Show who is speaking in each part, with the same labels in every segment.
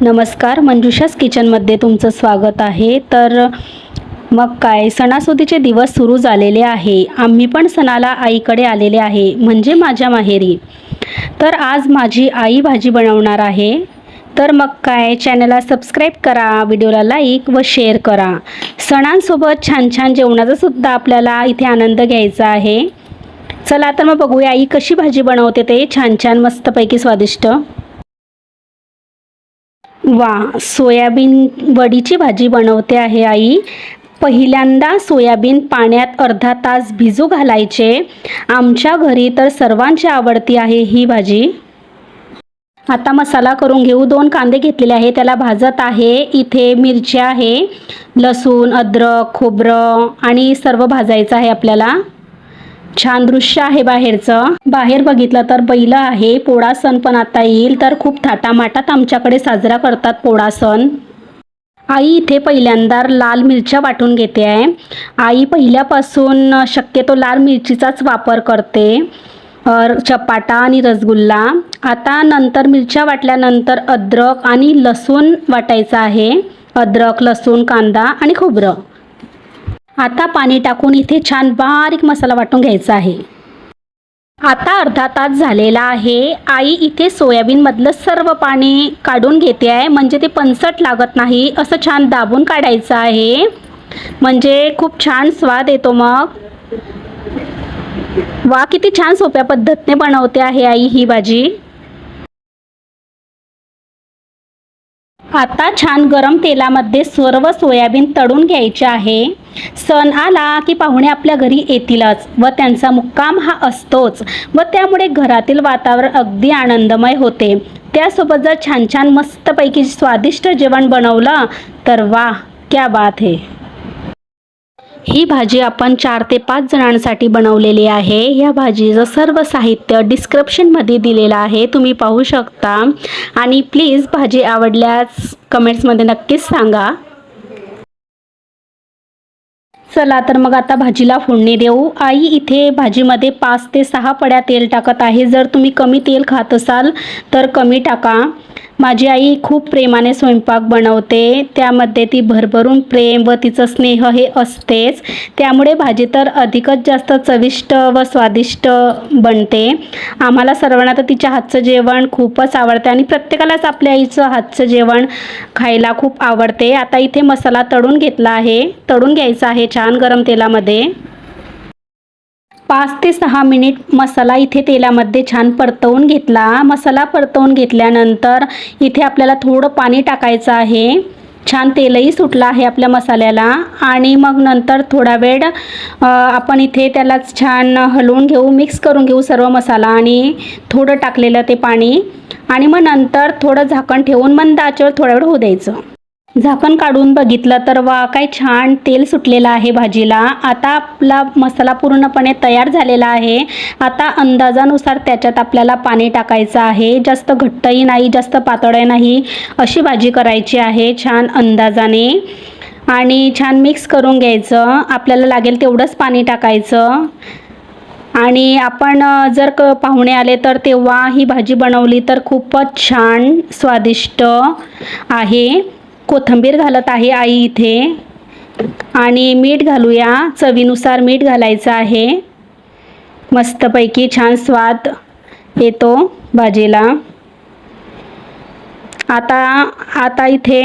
Speaker 1: नमस्कार मंजुषास किचनमध्ये तुमचं स्वागत आहे. तर मग काय सणासुदीचे दिवस सुरू झालेले आहे. आम्ही पण सणाला आईकडे आलेले आहे म्हणजे माझ्या माहेरी. तर आज माझी आई भाजी बनवणार आहे. तर मग काय चॅनलला सबस्क्राईब करा व्हिडिओला लाईक व शेअर करा. सणांसोबत छान छान जेवणाचा सुद्धा आपल्याला इथे आनंद घ्यायचा आहे. चला तर मग बघूया आई कशी भाजी बनवते ते. छान छान मस्तपैकी स्वादिष्ट. वा सोयाबीन वडीची भाजी बनवते आहे आई. पहिल्यांदा सोयाबीन पाण्यात अर्धा तास भिजू घालायचे. आमच्या घरी तर सर्वांची आवडती आहे ही भाजी. आता मसाला करून घेऊ. दोन कांदे घेतलेले आहे त्याला भाजत आहे. इथे मिरच्या आहे लसूण अद्रक खोबरं आणि सर्व भाजायचं आहे आपल्याला. छान दृश्य आहे बाहेरचं. बाहेर बघितलं तर बैल आहे पोळा सण पण आता येईल तर खूप थाटामाटात आमच्याकडे साजरा करतात पोळा सण. आई इथे पहिल्यांदा लाल मिरच्या वाटून घेते आहे. आई पहिल्यापासून शक्यतो लाल मिरचीचाच वापर करते. चपाटा आणि रसगुल्ला. आता नंतर मिरच्या वाटल्यानंतर अद्रक आणि लसूण वाटायचं आहे. अद्रक लसूण कांदा आणि खोबरं. आता पाणी टाकून इथे छान बारीक मसाला वाटून घ्यायचा आहे. आता अर्धा तास झालेला आहे. आई इथे सोयाबीनमधलं सर्व पाणी काढून घेते आहे. म्हणजे ते पंचट लागत नाही. असं छान दाबून काढायचं आहे. म्हणजे खूप छान स्वाद येतो मग. वा किती छान सोप्या पद्धतीने बनवते आहे आई ही भाजी. आता छान गरम तेलामध्ये सर्व सोयाबीन तळून घ्यायचे आहे. सण आला की पाहुणे आपल्या घरी येतीलच व त्यांचा मुक्काम हा असतोच व त्यामुळे घरातील वातावरण अगदी आनंदमय होते. त्यासोबत जर छान छान मस्तपैकी स्वादिष्ट जेवण बनवलं तर वा क्या बात आहे ही भाजी आपण चार ते पाच जणांसाठी बनवलेली आहे. या भाजीचं सर्व साहित्य डिस्क्रिप्शनमध्ये दिलेलं आहे. तुम्ही पाहू शकता. आणि प्लीज भाजी आवडल्यास कमेंट्समध्ये नक्कीच सांगा. चला तर मग आता भाजीला फोडणी देऊ. आई इथे भाजीमध्ये पाच ते सहा पड्या तेल टाकत आहे. जर तुम्ही कमी तेल खात असाल तर कमी टाका. माझी आई खूप प्रेमाने स्वयंपाक बनवते त्यामध्ये ती भरभरून प्रेम व तिचं स्नेह हे असतेच. त्यामुळे भाजी तर अधिकच जास्त चविष्ट व स्वादिष्ट बनते. आम्हाला सर्वांना तर तिच्या हातचं जेवण खूपच आवडते आणि प्रत्येकालाच आपल्या आईचं हातचं जेवण खायला खूप आवडते. आता इथे मसाला तळून घेतला आहे. तळून घ्यायचा आहे छान गरम तेलामध्ये. पाच ते सहा मिनिट मसाला इथे तेलामध्ये छान परतवून घेतला. मसाला परतवून घेतल्यानंतर इथे आपल्याला थोडं पाणी टाकायचं आहे. छान तेलही सुटलं आहे आपल्या मसाल्याला. आणि मग नंतर थोडा वेळ आपण इथे त्याला छान हलवून घेऊ मिक्स करून घेऊ सर्व मसाला आणि थोडं टाकलेलं ते पाणी. आणि मग नंतर थोडं झाकण ठेवून मंद आचेवर थोडा वेळ होऊ द्यायचं. झाकण काढून बघितलं तर वा काय छान तेल सुटलेलं आहे भाजीला. आता आपला मसाला पूर्णपणे तयार झालेला आहे. आता अंदाजानुसार त्याच्यात आपल्याला पाणी टाकायचं आहे. जास्त घट्टही नाही जास्त पातळही नाही. अशी भाजी करायची आहे छान अंदाजाने. आणि छान मिक्स करून घ्यायचं. आपल्याला लागेल तेवढंच पाणी टाकायचं. आणि आपण जर क पाहुणे आले तर तेव्हा ही भाजी बनवली तर खूपच छान स्वादिष्ट आहे. कोथिंबीर घालत आहे आई इथे. आणि मीठ घालूया. चवीनुसार मीठ घालायचं आहे. मस्तपैकी छान स्वाद येतो भाजीला. आता आता इथे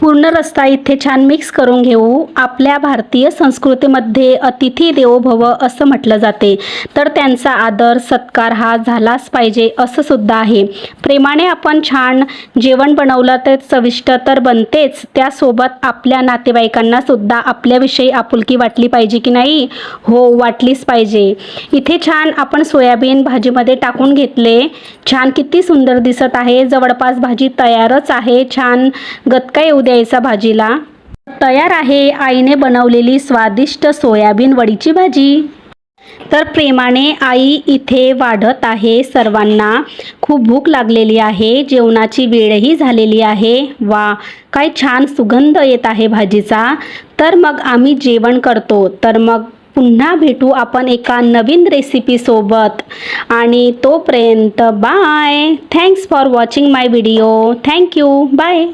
Speaker 1: पूर्ण रस्ता इथे छान मिक्स करून घेऊ. आपल्या भारतीय संस्कृतीमध्ये अतिथी देवो भव असं म्हटलं जाते. तर त्यांचा आदर सत्कार हा झालाच पाहिजे असं सुद्धा आहे. प्रेमाने आपण छान जेवण बनवलं तर चविष्ट तर बनतेच. त्यासोबत आपल्या नातेवाईकांना सुद्धा आपल्याविषयी आपुलकी वाटली पाहिजे की नाही? हो वाटलीच पाहिजे. इथे छान आपण सोयाबीन भाजीमध्ये टाकून घेतले. छान किती सुंदर दिसत आहे. जवळपास भाजी तयारच आहे. छान गतका येऊ द्यायचा भाजीला. तयार आहे आईने बनवलेली स्वादिष्ट सोयाबीन वडीची भाजी. तर प्रेमाने आई इथे वाढत आहे. सर्वांना खूप भूक लागलेली आहे. जेवणाची वेळही झालेली आहे. वा काय छान सुगंध येत आहे भाजीचा. तर मग आम्ही जेवण करतो. तर मग पुन्हा भेटू आपण एका नवीन रेसिपीसोबत आणि तोपर्यंत bye. Thanks for watching my video thank you bye